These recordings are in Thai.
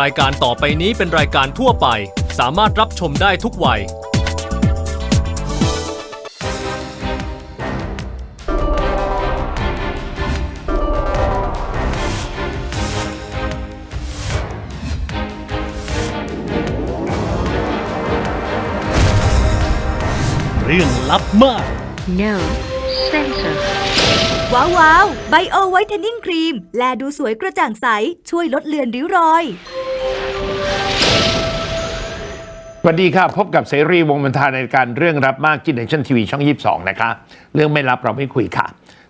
รายการต่อไปนี้เป็นรายการทั่วไป สามารถรับชมได้ทุกวัย เรื่องลับมาก No censor. ว้าวว้าวไบโอไวท์เทนนิ่งครีม แลดูสวยกระจ่างใส ช่วยลดเลือนริ้วรอย สวัสดีครับพบกับเสรีวงบรรทาในการเรื่องรับมากที่เนชั่นทีวีช่อง 22 นะคะ เรื่องไม่รับเราไม่คุยค่ะ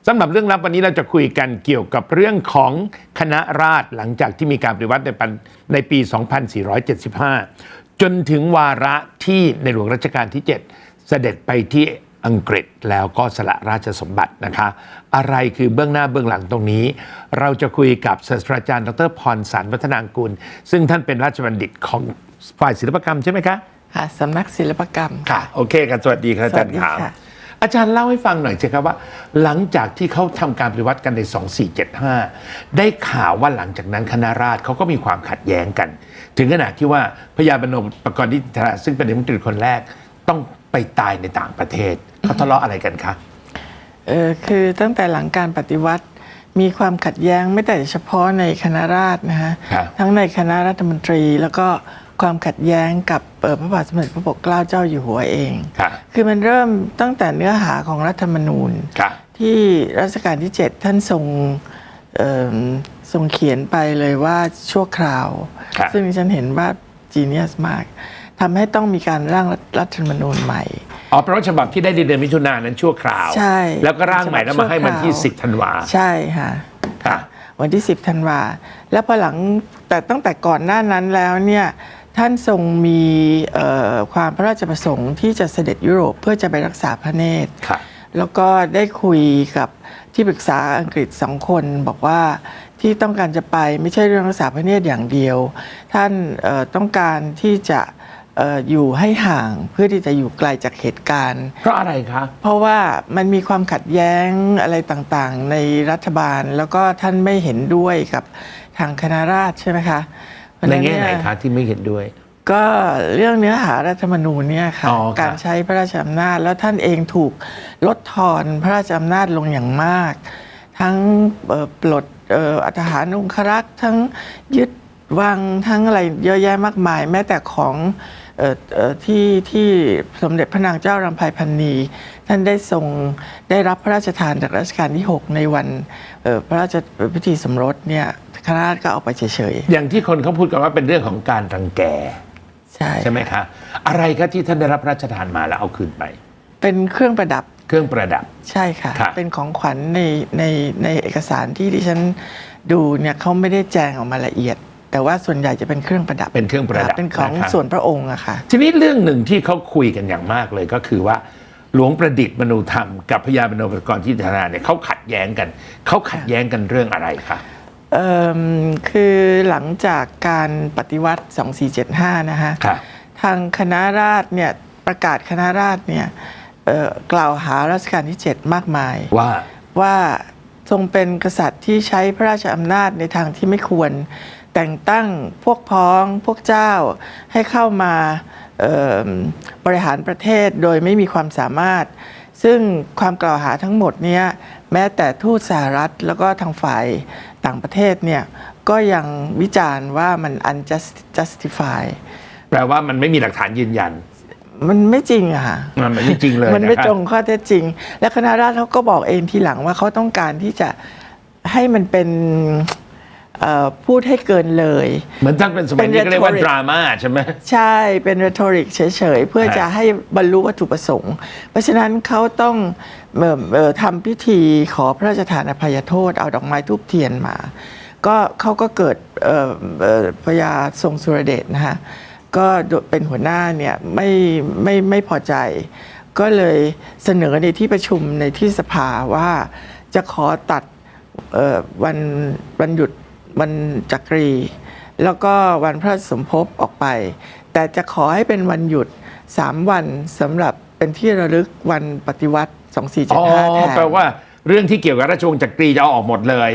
สำหรับเรื่องรับวันนี้เราจะคุยกันเกี่ยวกับเรื่องของคณะราษฎรหลังจากที่มีการปฏิวัติในปันในปี 2475 จนถึงวาระที่ในหลวงรัชกาลที่ 7 เสด็จไปที่อังกฤษแล้วก็สละราชสมบัตินะคะ อะไรคือเบื้องหน้าเบื้องหลังตรงนี้ เราจะคุยกับศาสตราจารย์ดรพรสารวัฒนางกุล ซึ่งท่านเป็นราชบัณฑิตของ ฝ่ายศิลปกรรมใช่ไหมคะ ค่ะสำนักศิลปกรรม ค่ะ โอเคครับสวัสดีครับอาจารย์สวัสดีครับค่ะ อาจารย์เล่าให้ฟังหน่อยสิครับว่า หลังจากที่เขาทำการปฏิวัติกันใน 2475 ได้ข่าวว่าหลังจากนั้นคณะราษฎรเขาก็มีความขัดแย้งกัน ถึงขนาดที่ว่าพญาบรรณปกรณ์นิติธาซึ่งเป็นนายกรัฐมนตรีคนแรกต้องไปตายในต่างประเทศเขาทะเลาะอะไรกันคะ เออคือตั้งแต่หลังการปฏิวัติมีความขัดแย้งไม่แต่เฉพาะในคณะราษฎรนะฮะครับ ทั้งในคณะรัฐมนตรีแล้วก็ ความขัดแย้งกับเอ่อพระบาทสมเด็จพระปกเกล้าเจ้าอยู่หัวเองค่ะคือมันเริ่มตั้งแต่เนื้อหาของรัฐธรรมนูญค่ะที่รัชกาลที่ 7 ท่านทรงเอิ่มทรงเขียนไปเลยว่าชั่วคราวครับซึ่งดิฉันเห็นว่าจีเนียสมากทำให้ต้องมีการร่างรัฐธรรมนูญใหม่อ๋อเพราะฉบับที่ได้ในเดือนมิถุนายนนั้นชั่วคราว ใช่ แล้วก็ร่างใหม่แล้วมาให้มันที่ชั่วคราว10ธันวา ใช่ค่ะค่ะ วันที่ 10ธันวา แล้วพอหลังแต่ตั้งแต่ก่อนหน้านั้นแล้วเนี่ย ท่านทรงมีเอ่อความพระราชประสงค์ที่จะเสด็จยุโรปเพื่อจะไปรักษาพระเนตรค่ะแล้วก็ได้คุยกับที่ปรึกษาอังกฤษสองคนบอกว่าที่ต้องการจะไปไม่ใช่เรื่องรักษาพระเนตรอย่างเดียว ท่านเอ่อต้องการที่จะเอ่ออยู่ให้ห่างเพื่อที่จะอยู่ไกลจากเหตุการณ์ เพราะอะไรคะ เพราะว่ามันมีความขัดแย้งอะไรต่างๆ ในรัฐบาล แล้วก็ท่านไม่เห็นด้วยกับทางคณะราษฎรใช่ไหมคะเพราะ ในฉะแง่ไหนเยคะที่ไม่เห็นด้วย ก็เรื่องเนื้อหารัฐธรรมนูญเนี่ยค่ะ อ๋อครับการใช้พระราชอำนาจ แล้วท่านเองถูกลดทอนพระราชอำนาจลงอย่างมาก ทั้งเอ่อปลดเอ่ออัตหารองครักษ์ทั้งยึดวังทั้งอะไรเยอะแยะมากมาย แม้แต่ของเอ่อเอ่อที่ที่สมเด็จพระนางเจ้ารำไพพันนีท่านได้ทรงได้รับพระราชทานจากรัชกาลที่ 6 ในวันเอ่อพระราชพิธีสมรสเนี่ยคณะ ราษฎรก็เอาไปเฉยอย่างที่คนเขาพูดกันว่าเป็นเรื่องของการรังแกๆใช่ ใช่ไหมคะอะไรคะที่ท่านได้รับพระราชทานมาแล้วเอาคืนไป เป็นเครื่องประดับเครื่องประดับ ใช่ค่ะ ครับ เป็นของขวัญในในในเอกสารที่ดิฉันดูเนี่ยเขาไม่ได้แจงออกมาละเอียด แต่ว่าส่วนใหญ่จะเป็นเครื่องประดับเป็นเครื่องประดับเป็นของนะครับส่วนพระองค์อะค่ะ ทีนี้เรื่องหนึ่งที่เขาคุยกันอย่างมากเลยก็คือว่า หลวงประดิษฐ์มนูธรรมกับพญาบรรณปกรณ์ที่ธนาเนี่ยเขาขัดแย้งกันเขาขัดแย้งกันเรื่องอะไรคะเอิ่ม คือหลังจากการปฏิวัติ 2475 นะฮะค่ะทางคณะราษฎรเนี่ยประกาศคณะราษฎรเนี่ยเอ่อกล่าวหารัชกาลที่ 7 มากมายว่าว่าทรงเป็นกษัตริย์ที่ใช้พระราชอำนาจในทางที่ไม่ควร แต่งตั้งพวกพ้องพวกเจ้าให้เข้ามาเอิ่มบริหารประเทศโดยไม่มีความสามารถ ซึ่งความกล่าวหาทั้งหมดเนี้ยแม้แต่ทูตสหรัฐแล้วก็ทางฝ่าย ต่างประเทศเนี่ยก็ยังวิจารณ์ว่ามัน unjustify แปลว่ามันไม่มีหลักฐานยืนยัน มันไม่จริงอะค่ะ มันไม่จริงเลยมันไม่นะครับตรงข้อเท็จจริง และคณะราษฎรเขาก็บอกเองทีหลังว่าเขาต้องการที่จะให้มันเป็นเอ่อพูดให้เกินเลยเหมือนท่านเป็นสมัยนี้ก็เรียกว่าเป็นดราม่าใช่ไหมใช่เป็น rhetoric เฉยๆ เพื่อฮะจะให้บรรลุวัตถุประสงค์ เพราะฉะนั้นเขาต้องเอ่อเอ่อ ทำพิธีขอพระราชทานอภัยโทษ เอาดอกไม้ทูบเทียนมา ก็เขาก็เกิดเอ่อเอ่อพญาทรงสุรเดชนะฮะก็เป็นหัวหน้าเนี่ยไม่ไม่ไม่พอใจ ก็เลยเสนอในที่ประชุมในที่สภาว่าจะขอตัดวันวันหยุดวันจักรี แล้วก็วันพระสมภพออกไป แต่จะขอให้เป็นวันหยุด 3 วันสำหรับเป็นที่ระลึกวันปฏิวัติ อ๋อ2475แทน แปลว่าเรื่องที่เกี่ยวกับราชวงศ์จักรีจะเอาออกหมดเลย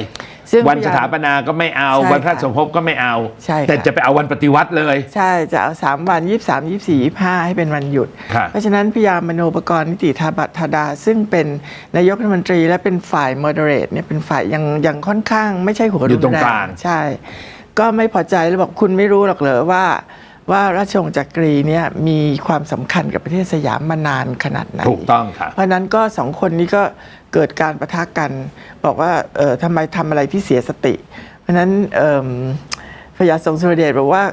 ซึ่งวันสถาปนาก็ไม่เอา ใช่วันพระค่ะสมภพก็ไม่เอา ใช่ค่ะ แต่จะไปเอาวันปฏิวัติเลย ใช่จะเอา 3 วัน 23 24 25 ให้เป็นวันหยุดครับเพราะฉะนั้นพยามโนปกรณ์นิติธาบัตธาดา ซึ่งเป็นนายกรัฐมนตรีและเป็นฝ่าย moderate เนี่ยเป็นฝ่ายยังยังค่อนข้างไม่ใช่หัวอยู่ตรงแกลาง ใช่ ก็ไม่พอใจแล้วบอกคุณไม่รู้หรอกเหรอว่า ว่าราชวงศ์จักรีเนี่ยมีความสำคัญกับประเทศสยามมานานขนาดไหนถูกต้องค่ะเพราะฉะนั้นก็สองคนนี้ก็เกิดการประทะกัน บอกว่าเออทำไมทำอะไรที่เสียสติ เพราะฉะนั้นเอิ่มพระยาทรงสุรเดชบอกว่า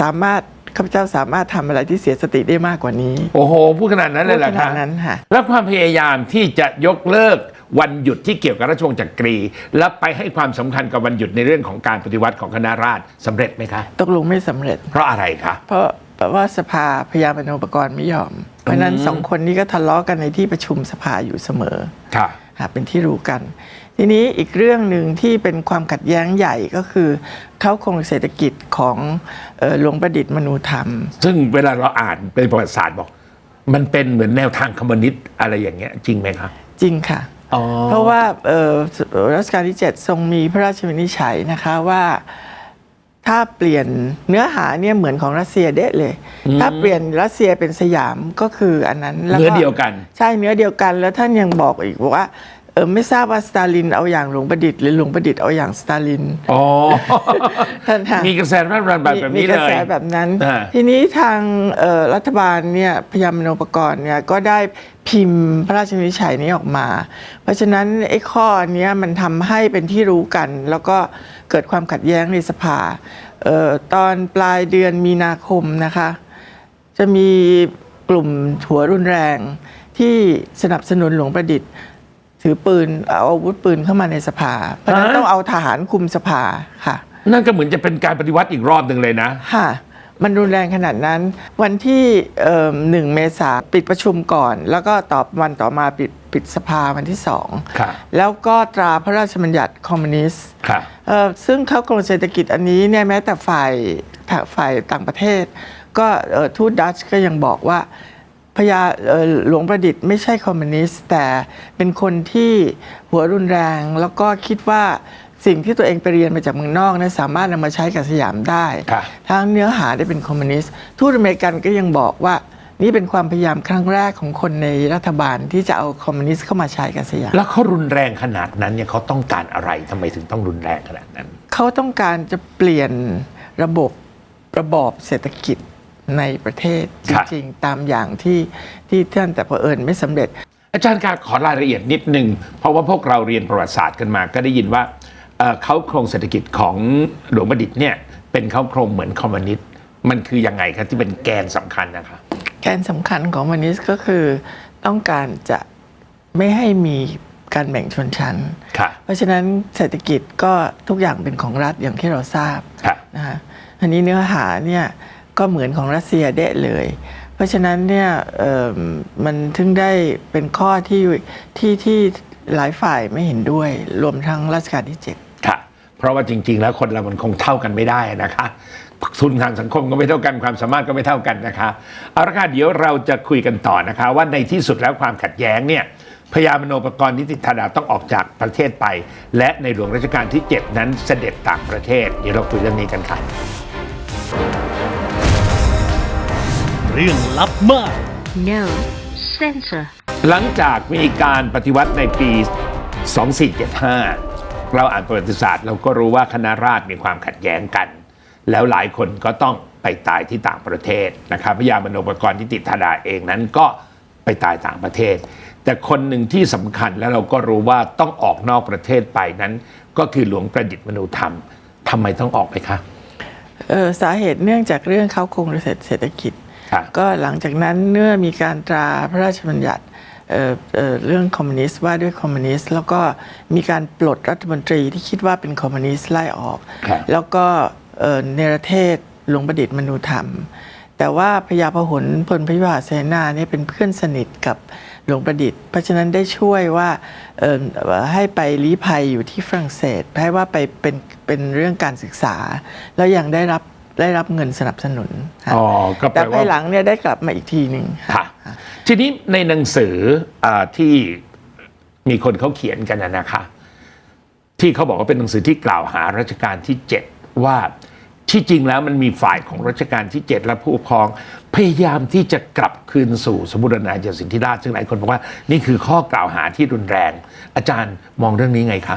สามารถข้าพเจ้าสามารถทำอะไรที่เสียสติได้มากกว่านี้ โอ้โหพูดขนาดนั้นเลยเหรอพูดขนาคะดนั้นค่ะแล้วความพยายามที่จะยกเลิก วันหยุดที่เกี่ยวกับราชวงศ์จักรี และไปให้ความสำคัญกับวันหยุดในเรื่องของการปฏิวัติของคณะราษฎรสำเร็จไหมคะตกลงไม่สำเร็จ เพราะอะไรคะเพราะเพราะว่าสภาพยามโนปกรณ์ไม่ยอม เพราะฉะนั้นสองคนนี้ก็ทะเลาะกันในที่ประชุมสภาอยู่เสมอค่ะค่ะเป็นที่รู้กัน ทีนี้อีกเรื่องหนึ่งที่เป็นความขัดแย้งใหญ่ก็คือเขาคงเศรษฐกิจของเอ่อหลวงประดิษฐ์มนูธรรม ซึ่งเวลาเราอ่านเป็นประวัติศาสตร์บอก มันเป็นเหมือนแนวทางคอมมิวนิสต์อะไรอย่างเงี้ยจริงไหมคะจริงค่ะอ๋อ เพราะว่าเอ่อรัชกาลที่ 7 ทรงมีพระราชวินิจฉัยนะคะว่าถ้าเปลี่ยนเนื้อหาเนี่ยเหมือนของรัสเซียเดะเลย ถ้าเปลี่ยนรัสเซียเป็นสยามก็คืออันนั้นแล้วเนื้อเดียวกัน ใช่เนื้อเดียวกันแล้วท่านยังบอกอีกว่า เออไม่ทราบว่าสตาลินเอาอย่างหลวงประดิษฐ์หรือหลวงประดิษฐ์เอาอย่างสตาลินอ๋อท่านค่ะมีกระแสรัฐบาลแบบแบบนี้มีกเลระแสยแบบนั้นอ่าทีนี้ทางเอ่อรัฐบาลเนี่ยพยามโนปกรณ์เนี่ยก็ได้พิมพ์พระราชวินิจฉัยนี้ออกมา เพราะฉะนั้นไอ้ข้อเนี้ยมันทำให้เป็นที่รู้กัน แล้วก็เกิดความขัดแย้งในสภาเอ่อตอนปลายเดือนมีนาคมนะคะ จะมีกลุ่มหัวรุนแรงที่สนับสนุนหลวงประดิษฐ์ ถือปืนเอาอาวุธปืนเข้ามาในสภา เพราะฉะนั้นฮะต้องเอาทหารคุมสภาค่ะ นั่นก็เหมือนจะเป็นการปฏิวัติอีกรอบหนึ่งเลยนะค่ะมันรุนแรงขนาดนั้น วันที่เอิ่มหนึ่งเมษาปิดประชุมก่อน แล้วก็ตอบวันต่อมาปิดปิดสภาวันที่สองค่ะแล้วก็ตราพระราชบัญญัติคอมมิวนิสต์ค่ะเอ่อซึ่งเข้ากรมเศรษฐกิจอันนี้เนี่ยแม้แต่ฝ่ายฝ่ายต่างประเทศ ก็เอ่อทูตดัชก็ยังบอกว่า พญาเอ่อหลวงประดิษฐ์ไม่ใช่คอมมิวนิสต์แต่เป็นคนที่หัวรุนแรง แล้วก็คิดว่าสิ่งที่ตัวเองไปเรียนมาจากเมืองนอกนั้นสามารถนำมาใช้กับสยามได้ค่ะทั้งเนื้อหาได้เป็นคอมมิวนิสต์ทูตอเมริกันก็ยังบอกว่านี่เป็นความพยายามครั้งแรกของคนในรัฐบาลที่จะเอาคอมมิวนิสต์เข้ามาใช้กับสยาม แล้วเขารุนแรงขนาดนั้นเนี่ยเขาต้องการอะไรทำไมถึงต้องรุนแรงขนาดนั้น เขาต้องการจะเปลี่ยนระบบระบอบเศรษฐกิจ ในประเทศจครับ ริงๆ ตามอย่างที่ที่ท่านแต่เผอิญไม่สำเร็จ อาจารย์การขอรายละเอียดนิดนึงเพราะว่าพวกเราเรียนประวัติศาสตร์กันมา ก็ได้ยินว่าเอ่อเขาโครงเศรษฐกิจของหลวงประดิษฐ์เนี่ยเป็นเขาโครงเหมือนคอมมิวนิสต์มันคือยังไงครับที่เป็นแกนสำคัญนะคะ แกนสำคัญของคอมมิวนิสต์ก็คือต้องการจะไม่ให้มีการแบ่งชนชั้น ค่ะ เพราะฉะนั้นเศรษฐกิจก็ทุกอย่างเป็นของรัฐอย่างที่เราทราบค่ะ นะฮะอันนี้เนื้อหาเนี่ย ก็เหมือนของรัสเซียเดะเลย เพราะฉะนั้นเนี่ยมันถึงได้เป็นข้อที่ที่ที่หลายฝ่ายไม่เห็นด้วย รวมทั้งรัชกาลที่7ค่ะ เพราะว่าจริง ๆ แล้วคนเรามันคงเท่ากันไม่ได้นะคะทุนทางสังคมก็ไม่เท่ากันความสามารถก็ไม่เท่ากันนะคะเอาละค่ะเดี๋ยวเราจะคุยกันต่อนะคะ ว่าในที่สุดแล้วความขัดแย้งเนี่ยพญามโนปกรณ์นิติธาดาต้องออกจากประเทศไป และในหลวงรัชกาลที่ 7 นั้นเสด็จต่างประเทศ เดี๋ยวเราคุยเรื่องนี้กันค่ะ เรื่องลับมาก No censor. หลังจากมีการปฏิวัติในปี 2475 เราอ่านประวัติศาสตร์ เราก็รู้ว่าคณะราษฎรมีความขัดแย้งกัน แล้วหลายคนก็ต้องไปตายที่ต่างประเทศนะครับพระยามโนปกรณ์นิติธาดาเองนั้นก็ไปตายต่างประเทศ แต่คนหนึ่งที่สำคัญแล้วเราก็รู้ว่าต้องออกนอกประเทศไปนั้น ก็คือหลวงประดิษฐ์มนูธรรมทำไมต้องออกไปคะเอ่อสาเหตุเนื่องจากเรื่องเขาคงเศรษฐกิจค่ะ ก็หลังจากนั้นเมื่อมีการตราพระราชบัญญัติเอ่อเอ่อเรื่องคอมมิวนิสต์ว่าด้วยคอมมิวนิสต์แล้วก็มีการปลดรัฐมนตรีที่คิดว่าเป็นคอมมิวนิสต์ไล่ออกครับแล้วก็เอ่อเนรเทศหลวงประดิษฐ์มนูธรรม แต่ว่าพญาพหลพลพยุหเสนาเนี่ยเป็นเพื่อนสนิทกับหลวงประดิษฐ์ เพราะฉะนั้นได้ช่วยว่าเอ่อให้ไปลี้ภัยอยู่ที่ฝรั่งเศสให้ว่าไปเป็นเป็นเรื่องการศึกษา แล้วยังได้รับ ได้รับเงินสนับสนุนค่ะอ๋อก็แปแต่ลภาว่ายหลังเนี่ยได้กลับมาอีกทีหนึ่งค่ะ ทีนี้ในหนังสืออาที่มีคนเขาเขียนกันนะนะคะ ที่เขาบอกว่าเป็นหนังสือที่กล่าวหารัชกาลที่ 7 ว่าที่จริงแล้วมันมีฝ่ายของรัชกาลที่ 7 และผู้ปกครอง พยายามที่จะกลับคืนสู่สมบูรณาญาสิทธิราชย์ซึ่งหลายคนบอกว่านี่คือข้อกล่าวหาที่รุนแรง อาจารย์มองเรื่องนี้ไงคะ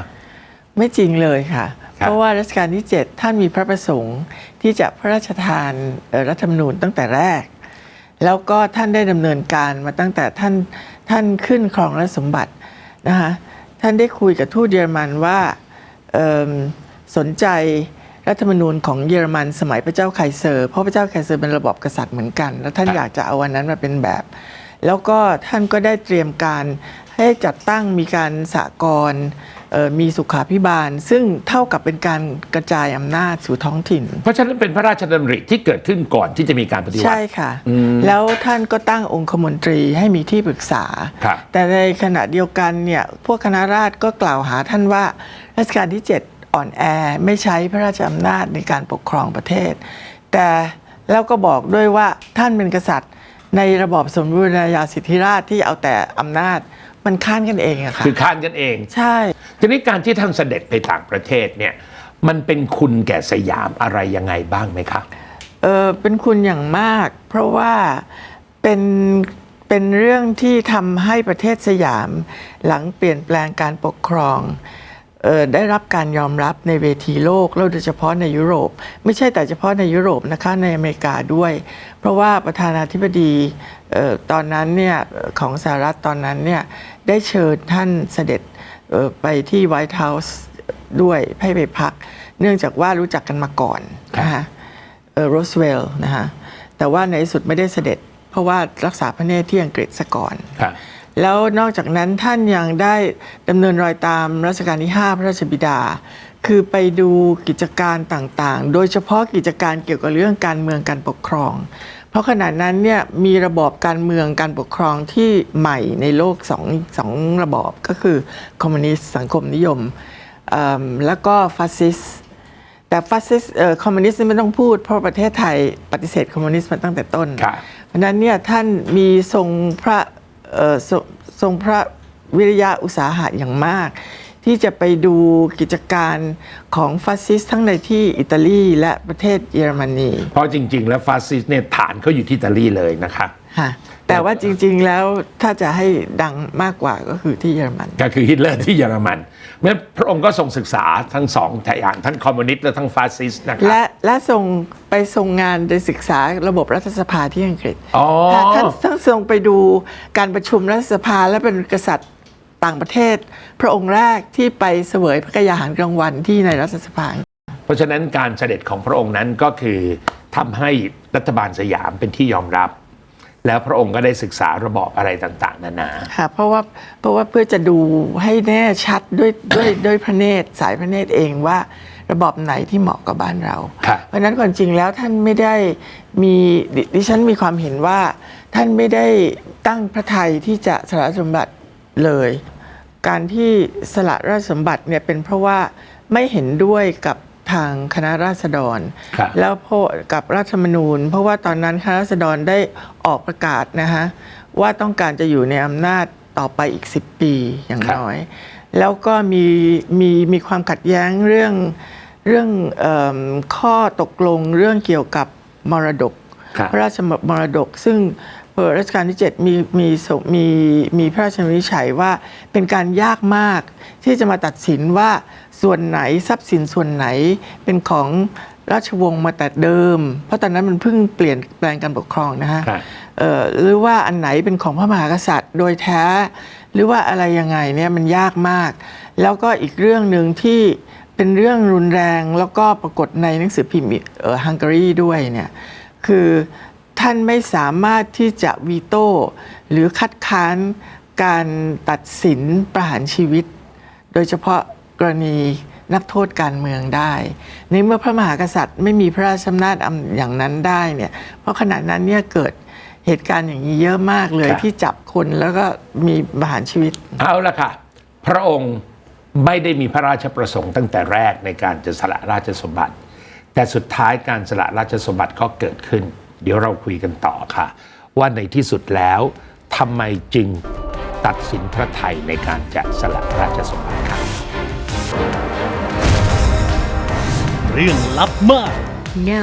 ไม่จริงเลยค่ะครับ เพราะว่ารัชกาลที่ 7 ท่านมีพระประสงค์ที่จะพระราชทานเอ่อรัฐธรรมนูญตั้งแต่แรก แล้วก็ท่านได้ดำเนินการมาตั้งแต่ท่านท่านขึ้นครองราชสมบัตินะคะท่านได้คุยกับทูตเยอรมันว่าเอิ่มสนใจรัฐธรรมนูญของเยอรมันสมัยพระเจ้าไคเซอร์เพราะพระเจ้าไคเซอร์เป็นระบอบกษัตริย์เหมือนกัน แล้วท่านครับอยากจะเอาวันนั้นมาเป็นแบบ แล้วก็ท่านก็ได้เตรียมการให้จัดตั้งมีการสากรณ์เอ่อ มีสุขาพิบาล ซึ่งเท่ากับเป็นการกระจายอำนาจสู่ท้องถิ่น เพราะฉะนั้นเป็นพระราชดำริที่เกิดขึ้นก่อนที่จะมีการปฏิวัติ ใช่ค่ะอืมแล้วท่านก็ตั้งองคมนตรีให้มีที่ปรึกษาครับแต่ในขณะเดียวกันเนี่ยพวกคณะราษฎรก็กล่าวหาท่านว่ารัชกาลที่ 7 อ่อนแอไม่ใช้พระราชอำนาจในการปกครองประเทศ แต่แล้วก็บอกด้วยว่าท่านเป็นกษัตริย์ในระบอบสมบูรณาญาสิทธิราชย์ที่เอาแต่อำนาจ มันค้านกันเองอะค่ะคือค้านกันเอง ใช่ ทีนี้การที่ท่านเสด็จไปต่างประเทศเนี่ยมันเป็นคุณแก่สยามอะไรยังไงบ้างไหมคะเออเป็นคุณอย่างมาก เพราะว่าเป็นเป็นเรื่องที่ทำให้ประเทศสยาม หลังเปลี่ยนแปลงการปกครองเออได้รับการยอมรับในเวทีโลกแล้วโดยเฉพาะในยุโรป ไม่ใช่แต่เฉพาะในยุโรปนะคะในอเมริกาด้วย เพราะว่าประธานาธิบดีเออ ตอนนั้นเนี่ยเอ่อของสหรัฐตอนนั้นเนี่ยได้เชิญท่านเสด็จเอ่อไปที่ไวท์เฮาส์ด้วยให้ไปพัก เนื่องจากว่ารู้จักกันมาก่อนนะคะเออโรสเวลล์นะฮะแต่ว่าในที่สุดไม่ได้เสด็จ เพราะว่ารักษาพระเนตรที่อังกฤษซะก่อนครับแล้วนอกจากนั้นท่านยังได้ดำเนินรอยตามรัชกาลที่ 5 พระราชบิดา คือไปดูกิจการต่างๆ โดยเฉพาะกิจการเกี่ยวกับเรื่องการเมืองการปกครอง เพราะขณะนั้นเนี่ยมีระบอบการเมืองการปกครองที่ใหม่ในโลกสองสองระบอบก็คือคอมมิวนิสต์สังคมนิยมเอิ่มแล้วก็ฟาสซิสต์แต่ฟาสซิสต์เอ่อคอมมิวนิสต์นี่ไม่ต้องพูดเพราะประเทศไทยปฏิเสธคอมมิวนิสต์มาตั้งแต่ต้นครับเพราะฉะนั้นเนี่ยท่านมีทรงพระเอ่อทรงทรงพระวิริยะอุตสาหะอย่างมาก ที่จะไปดูกิจการของฟาสซิสต์ทั้งในที่อิตาลีและประเทศเยอรมนี เพราะจริง ๆ แล้วฟาสซิสต์เนี่ยฐานเขาอยู่ที่อิตาลีเลยนะคะค่ะแต่ว่าจริง ๆ แล้วถ้าจะให้ดังมากกว่าก็คือที่เยอรมัน ก็คือฮิตเลอร์ที่เยอรมันเมื่อพระองค์ก็ทรงศึกษาทั้งสองอย่างทั้งคอมมิวนิสต์และทั้งฟาสซิสต์นะครับและและทรงไปทรงงานโดยศึกษาระบบรัฐสภาที่อังกฤษอ๋อค่ะท่านท่านทรงไปดูการประชุมรัฐสภาและเป็นกษัตริย์ ต่างประเทศ พระองค์แรกที่ไปเสวยพระกยาหารกลางวันที่ในรัฐสภาเพราะฉะนั้นการเสด็จของพระองค์นั้นก็คือทำให้รัฐบาลสยามเป็นที่ยอมรับ แล้วพระองค์ก็ได้ศึกษาระบอบอะไรต่าง ๆ นานาค่ะเพราะว่าเพราะว่าเพื่อจะดูให้แน่ชัดด้วยด้วยด้วยพระเนตรสายพระเนตรเองว่าระบอบไหนที่เหมาะกับบ้านเราครับเพราะฉะนั้นความจริงแล้วท่านไม่ได้มีดิดิฉันมีความเห็นว่าท่านไม่ได้ตั้งพระทัยที่จะสละสมบัติ เลย การที่สละราชสมบัติเนี่ยเป็นเพราะว่าไม่เห็นด้วยกับทางคณะราษฎรครับแล้วพอกับรัฐธรรมนูญ เพราะว่าตอนนั้นคณะราษฎรได้ออกประกาศนะฮะว่าต้องการจะอยู่ในอำนาจต่อไปอีก 10 ปีอย่างครับน้อย แล้วก็มีมีมีความขัดแย้งเรื่องเรื่องเอมข้อตกลงเรื่องเกี่ยวกับมรดกครับพระราชมรดกซึ่งเอ่อรัชกาลที่ 7 มีมีส่งมีมีพระราชวินิจฉัยว่าเป็นการยากมากที่จะมาตัดสินว่าส่วนไหนทรัพย์สินส่วนไหนเป็นของราชวงศ์มาแต่เดิม เพราะตอนนั้นมันเพิ่งเปลี่ยนแปลงการปกครองนะฮะครับเอ่อหรือว่าอันไหนเป็นของพระมหากษัตริย์โดยแท้ หรือว่าอะไรยังไงเนี่ยมันยากมาก แล้วก็อีกเรื่องหนึ่งที่เป็นเรื่องรุนแรงแล้วก็ปรากฏในหนังสือพิมพ์เอ่อฮังการีด้วยเนี่ยคือ ท่านไม่สามารถที่จะวีโต้หรือคัดค้านการตัดสินประหารชีวิต โดยเฉพาะกรณีนักโทษการเมืองได้ ในเมื่อพระมหากษัตริย์ไม่มีพระราชอำนาจอำอย่างนั้นได้เนี่ยเพราะขณะนั้นเนี่ยเกิดเหตุการณ์อย่างนี้เยอะมากเลยครับที่จับคนแล้วก็มีประหารชีวิต เอาละค่ะ พระองค์ไม่ได้มีพระราชประสงค์ตั้งแต่แรกในการจะสละราชสมบัติ แต่สุดท้ายการสละราชสมบัติก็เกิดขึ้น เดี๋ยวเราคุยกันต่อค่ะ ว่าในที่สุดแล้วทำไมจึงตัดสินพระไทยในการจะสละราชสมบัติครับเรื่องลับมาก No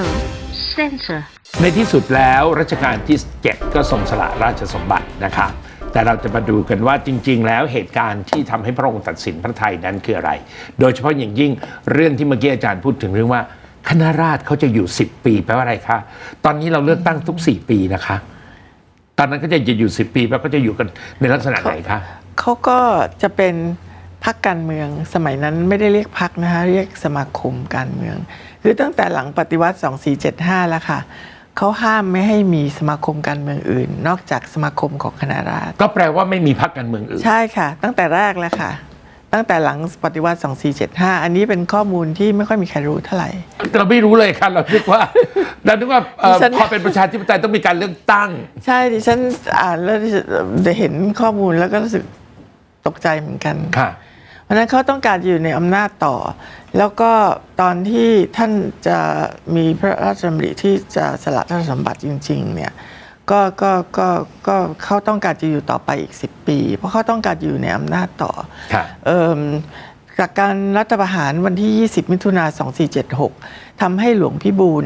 censor. ในที่สุดแล้วรัชกาลที่ 7 ก็ทรงสละราชสมบัตินะคะแต่เราจะมาดูกันว่าจริง ๆ แล้วเหตุการณ์ที่ทำให้พระองค์ตัดสินพระไทยนั้นคืออะไร โดยเฉพาะอย่างยิ่งเรื่องที่เมื่อกี้อาจารย์พูดถึงเรื่องว่า คณะราษฎรเขาจะอยู่ 10 ปีแปลว่าอะไรคะ ตอนนี้เราเลือกตั้งทุก 4 ปีนะคะ ตอนนั้นก็จะอยู่ 10 ปีแล้วก็จะอยู่กันในลักษณะไหนคะเขาก็จะเป็นพักการเมืองสมัยนั้นไม่ได้เรียกพักนะคะเรียกสมาคมการเมือง คือตั้งแต่หลังปฏิวัติ 2475 แล้วค่ะเขาห้ามไม่ให้มีสมาคมการเมืองอื่น นอกจากสมาคมของคณะราษฎรก็แปลว่าไม่มีพรรคการเมืองอื่น ใช่ค่ะ ตั้งแต่แรกแล้วค่ะ ตั้งแต่หลังปฏิวัติ 2475 อันนี้เป็นข้อมูลที่ไม่ค่อยมีใครรู้เท่าไหร่ เราไม่รู้เลยค่ะเราคิดว่า เราคิดว่าเอ่อดิฉัน พอเป็นประชาธิปไตยต้องมีการเลือกตั้ง ใช่ดิฉันอ่านแล้วดิฉันได้เห็นข้อมูลแล้วก็รู้สึกตกใจเหมือนกัน ค่ะ เพราะฉะนั้นเขาต้องการอยู่ในอำนาจต่อ แล้วก็ตอนที่ท่านจะมีพระราชดำริที่จะสละราชสมบัติจริง ๆ เนี่ย ก็ก็ก็ก็เขาต้องการจะอยู่ต่อไปอีก 10 ปี เพราะเขาต้องการอยู่ในอำนาจต่อค่ะเอิ่มจากการรัฐประหารวันที่ 20 มิถุนา2476ทำให้หลวงพิบูล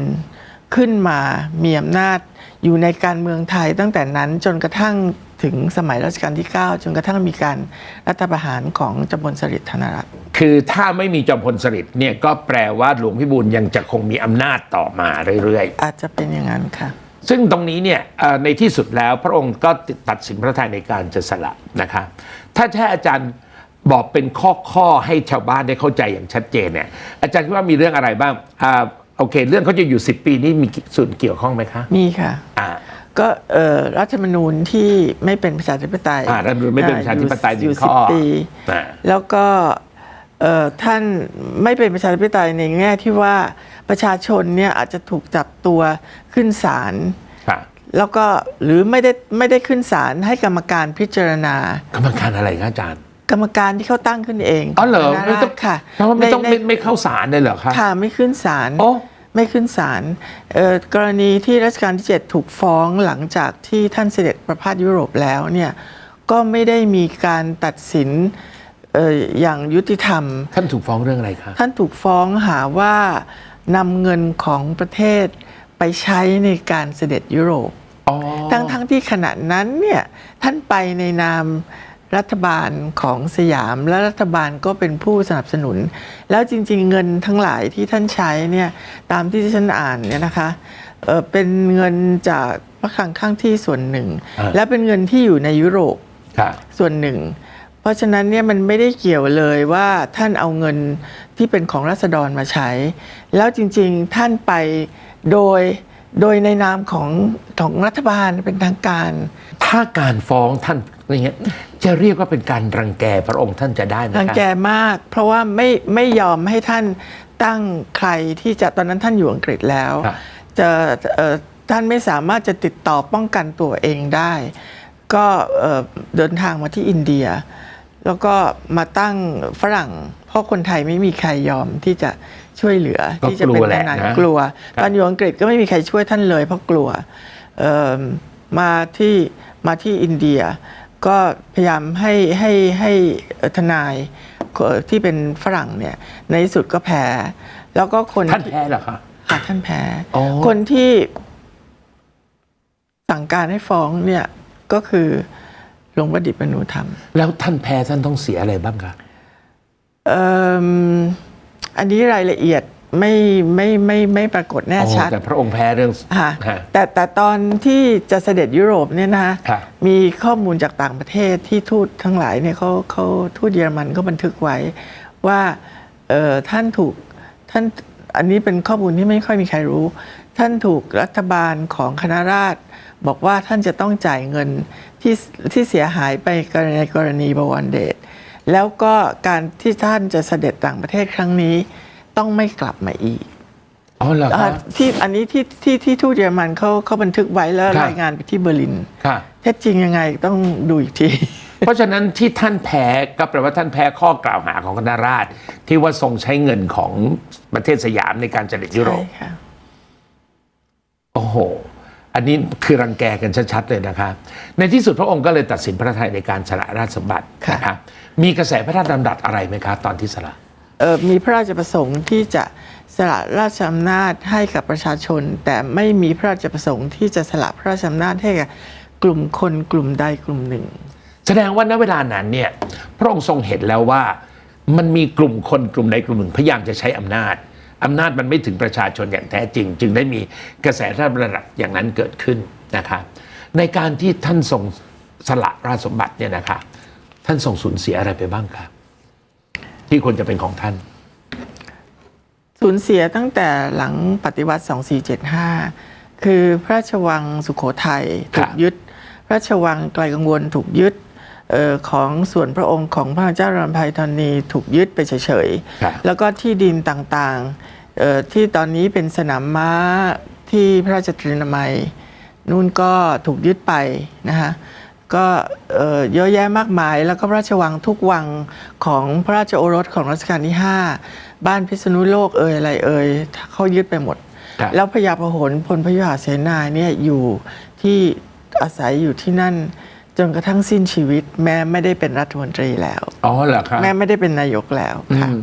ขึ้นมามีอำนาจอยู่ในการเมืองไทยตั้งแต่นั้นจนกระทั่งถึงสมัยรัชกาลที่ 9 จนกระทั่งมีการรัฐประหารของจำพลสฤษดิ์ธนรัตน์ คือถ้าไม่มีจอมพลสฤษดิ์เนี่ยก็แปลว่าหลวงพิบูลยังจะคงมีอำนาจต่อมาเรื่อยอาจจะเป็นอย่างนั้นค่ะๆ ซึ่งตรงนี้เนี่ยเอ่อในที่สุดแล้วพระองค์ก็ตัดสินพระทัยในการจะสละนะคะถ้าแค่อาจารย์บอกเป็นข้อข้อๆให้ชาวบ้านได้เข้าใจอย่างชัดเจนเนี่ยอาจารย์คิดว่ามีเรื่องอะไรบ้างอ่าโอเค เรื่องเขาจะอยู่ 10 ปีนี่มีส่วนเกี่ยวข้องไหมคะ มีค่ะอ่าก็เอ่อรัฐธรรมนูญที่ไม่เป็นประชาธิปไตยอ่ารัฐธรรมนูญไม่เป็นประชาธิปไตยอยู่หนึ่งข้อสิบปีอ่าแล้วก็เอ่อท่านไม่เป็นประชาธิปไตยในแง่ที่ว่า ประชาชนเนี่ยอาจจะถูกจับตัวขึ้นศาลค่ะแล้วก็หรือไม่ได้ไม่ได้ขึ้นศาลให้กรรมการพิจารณา กรรมการอะไรคะอาจารย์ กรรมการที่เขาตั้งขึ้นเองอ๋อเหรอคณะไม่ราต้องษฎรค่ะเพราะว่าไม่ต้องในไม่ในไม่เข้าศาลเลยเหรอคะค่ะไม่ขึ้นศาลโอ้ไม่ขึ้นศาลเอ่อกรณีที่รัชกาลที่ 7 ถูกฟ้องหลังจากที่ท่านเสด็จประพาสยุโรปแล้วเนี่ยก็ไม่ได้มีการตัดสินเอ่ออย่างยุติธรรม ท่านถูกฟ้องเรื่องอะไรคะท่านถูกฟ้องหาว่า นำเงินของประเทศไปใช้ในการเสด็จยุโรปอ๋อทั้งทั้งที่ขณะนั้นเนี่ยท่านไปในนามรัฐบาลของสยามและรัฐบาลก็เป็นผู้สนับสนุน แล้วจริง ๆ เงินทั้งหลายที่ท่านใช้เนี่ยตามที่ที่ฉันอ่านเนี่ยนะคะเอ่อเป็นเงินจากพระคลังข้างที่ส่วนหนึ่ง และเป็นเงินที่อยู่ในยุโรปค่ะส่วนหนึ่ง เพราะฉะนั้นเนี่ยมันไม่ได้เกี่ยวเลยว่าท่านเอาเงินที่เป็นของรัษฎรมาใช้ แล้วจริงๆท่านไปโดยโดยในนามของของรัฐบาลเป็นทางการ ถ้าการฟ้องท่านอย่างเงี้ยจะเรียกว่าเป็นการรังแกพระองค์ท่านจะได้ไหมคะรังแกมาก เพราะว่าไม่ไม่ยอมให้ท่านตั้งใครที่จะตอนนั้นท่านอยู่อังกฤษแล้วครับจะเอ่อท่านไม่สามารถจะติดต่อป้องกันตัวเองได้ ก็เอ่อเดินทางมาที่อินเดีย แล้วก็มาตั้งฝรั่ง เพราะคนไทยไม่มีใครยอมที่จะช่วยเหลือก็ที่จะกลัเป็วนแหละทนายนะกลัวครับตอนอยู่อังกฤษก็ไม่มีใครช่วยท่านเลย เพราะกลัวเอิ่มมาที่มาที่อินเดีย ก็พยายามให้ให้ให้เอ่อทนายเอ่อที่เป็นฝรั่งเนี่ยในที่สุดก็แพ้ แล้วก็คนท่านแพ้เหรอคะค่ะท่านแพ้อ๋อคนที่สั่งการให้ฟ้องเนี่ยก็คือ หลวงประดิษฐ์มนูธรรม แล้วท่านแพ้ท่านต้องเสียอะไรบ้างคะเอิ่มอันนี้รายละเอียดไม่ไม่ไม่ไม่ปรากฏแน่อ๋อชัดแต่พระองค์แพ้เรื่องค่ะฮะแต่แต่ตอนที่จะเสด็จยุโรปเนี่ยนะคะครับมีข้อมูลจากต่างประเทศที่ทูตทั้งหลายเนี่ยเขาเขาทูตเยอรมันก็บันทึกไว้ว่าเอ่อท่านถูกท่านอันนี้เป็นข้อมูลที่ไม่ค่อยมีใครรู้ ท่านถูกรัฐบาลของคณะราษฎรบอกว่าท่านจะต้องจ่ายเงินที่ที่เสียหายไปในกรณีบวรเดชแล้วก็การที่ท่านจะเสด็จต่างประเทศครั้งนี้ ต้องไม่กลับมาอีกอ๋อเหรออ่าคะที่อันนี้ที่ที่ที่ทูตเยอรมันเขาเขาบันทึกไว้แล้วครับรายงานไปที่เบอร์ลินค่ะเท็จจริงยังไงต้องดูอีกที เพราะฉะนั้นที่ท่านแพ้ก็แปลว่าท่านแพ้ข้อกล่าวหาของคณะราษฎรที่ว่าทรงใช้เงินของประเทศสยามในการเสด็จยุโรปใช่ค่ะ โอ้โห อันนี้คือรังแกกันชัดๆเลยนะคะ ในที่สุดพระองค์ก็เลยตัดสินพระทัยในการสละราชสมบัติค่ะนะคะมีกระแสพระราชดำรัสอะไรไหมคะตอนที่สละเอ่อมีพระราชประสงค์ที่จะสละราชอำนาจให้กับประชาชน แต่ไม่มีพระราชประสงค์ที่จะสละพระราชอำนาจให้กับกลุ่มคนกลุ่มใดกลุ่มหนึ่ง แสดงว่าณเวลานั้นเนี่ยพระองค์ทรงเห็นแล้วว่ามันมีกลุ่มคนกลุ่มใดกลุ่มหนึ่งพยายามจะใช้อำนาจ อำนาจมันไม่ถึงประชาชนอย่างแท้จริง จึงได้มีกระแสระดับอย่างนั้นเกิดขึ้นนะครับในการที่ท่านทรงสละราชสมบัติเนี่ยนะคะท่านทรงสูญเสียอะไรไปบ้างครับที่ควรจะเป็นของท่าน สูญเสียตั้งแต่หลังปฏิวัติ 2475 คือพระราชวังสุขโขทัยครัถูบกยึด พระราชวังไกลกังวลถูกยึดเออ ของส่วนพระองค์ของพระเจ้ารำไพธรณีถูกยึดไปเฉยครับๆแล้วก็ที่ดินต่างๆเอ่อที่ตอนนี้เป็นสนามม้าที่พระราชตรีนามัยนู่นก็ถูกยึดไปนะคะก็เอ่อเยอะแยะมากมาย แล้วก็พระราชวังทุกวังของพระราชโอรสของรัชกาลที่ 5 บ้านพิษณุโลกเอ่ยอะไรเอ่ยเขายึดไปหมดครับแล้วพญาพหลพลพยุหเสนาเนี่ยอยู่ที่อาศัยอยู่ที่นั่น จนกระทั่งสิ้นชีวิต แม่ไม่ได้เป็นรัฐมนตรีแล้ว อ๋อเหรอครับแม่ไม่ได้เป็นนายกแล้วค่ะอืม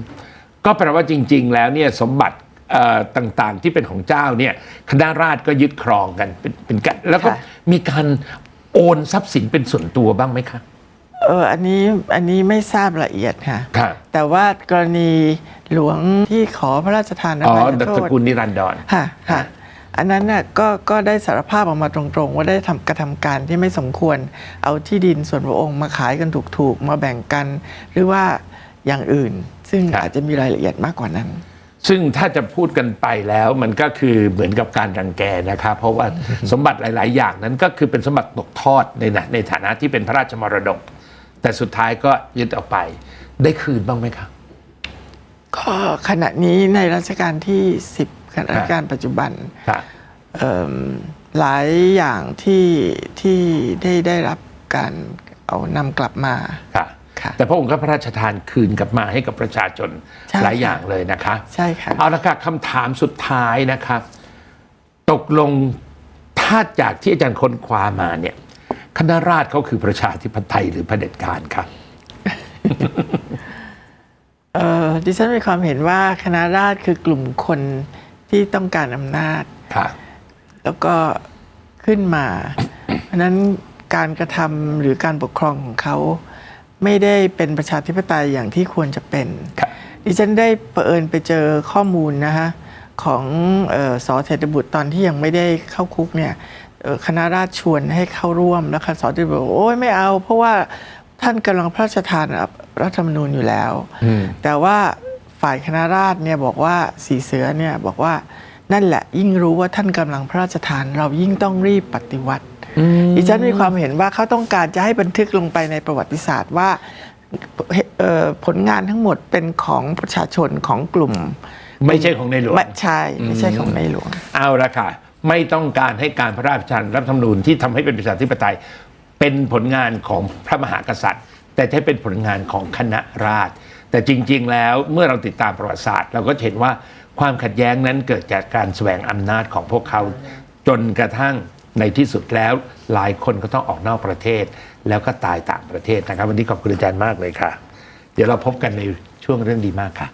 ก็แปลว่าจริง ๆ แล้วเนี่ยสมบัติเอ่อต่างๆที่เป็นของเจ้าเนี่ยคณะราษฎรก็ยึดครองกันเป็นเป็นกันแล้วก็ค่ะ มีการโอนทรัพย์สินเป็นส่วนตัวบ้างไหมคะเอออันนี้อันนี้ไม่ทราบละเอียดค่ะครับแต่ว่ากรณีหลวงที่ขอพระราชทานออ๋อภัยตโทระษกูลนิรันดร ค่ะค่ะ อันนั้นน่ะก็ก็ได้สารภาพออกมาตรงๆ ว่าได้ทำกระทำการที่ไม่สมควร เอาที่ดินส่วนพระองค์มาขายกันถูกๆ มาแบ่งกัน หรือว่าอย่างอื่น ซึ่งครับอาจจะมีรายละเอียดมากกว่านั้น ซึ่งถ้าจะพูดกันไปแล้วมันก็คือเหมือนกับการรังแกนะครับ เพราะว่าสมบัติหลาย ๆ อย่างนั้นก็คือเป็นสมบัติตกทอดในนะในฐานะที่เป็นพระราชมรดก แต่สุดท้ายก็ยึดเอาไป ได้คืนบ้างไหมครับก็ขณะนี้ในรัชกาลที่ 10รัชกาลปัจจุบันครับเอิ่มหลายอย่างที่ที่ได้ได้รับการเอานำกลับมาค่ะค่ะแต่พระองค์ก็พระราชทานคืนกลับมาให้กับประชาชนใช่หลายค่ะอย่างเลยนะคะ ใช่ค่ะเอาละค่ะคำถามสุดท้ายนะครับตกลงถ้าจากที่อาจารย์ค้นคว้ามาเนี่ยคณะราษฎรเขาคือประชาธิปไตยหรือเผด็จการครับเอ่อดิฉันมีความเห็นว่าคณะราษฎรคือกลุ่มคน ที่ต้องการอำนาจค่ะแล้วก็ขึ้นมา เพราะฉะนั้นการกระทำหรือการปกครองของเขาไม่ได้เป็นประชาธิปไตยอย่างที่ควรจะเป็นครับดิฉันได้เผอิญไปเจอข้อมูลนะฮะของเออสอเศรษฐบุตรตอนที่ยังไม่ได้เข้าคุกเนี่ยเอ่อคณะราษฎรชวนให้เข้าร่วมแล้วค่ะสอเศรษฐบุตรบอกโอ้ยไม่เอา เพราะว่าท่านกำลังพระราชทานรัฐธรรมนูญอยู่แล้วอืมแต่ว่า ฝ่ายคณะราษฎรเนี่ยบอกว่าสีเสือเนี่ยบอกว่านั่นแหละยิ่งรู้ว่าท่านกำลังพระราชทาน เรายิ่งต้องรีบปฏิวัติดิฉันมีความเห็นว่าเขาต้องการจะให้บันทึกลงไปในประวัติศาสตร์ว่าเอ่อผลงานทั้งหมดเป็นของประชาชนของกลุ่ม ไม่ใช่ของในหลวงไม่ใช่ไม่ใช่ของในหลวง เอาละค่ะ ไม่ต้องการให้การพระราชทานรัฐธรรมนูญที่ทำให้เป็นประชาธิปไตย เป็นผลงานของพระมหากษัตริย์ แต่ใช้เป็นผลงานของคณะราษฎร แต่จริง ๆ แล้วเมื่อเราติดตามประวัติศาสตร์ เราก็เห็นว่าความขัดแย้งนั้นเกิดจากการแสวงอำนาจของพวกเขาจนกระทั่งในที่สุดแล้วหลายคนก็ต้องออกนอกประเทศ แล้วก็ตายต่างประเทศนะครับ วันนี้ขอบคุณอาจารย์มากเลยค่ะ เดี๋ยวเราพบกันในช่วงเรื่องดีมากค่ะ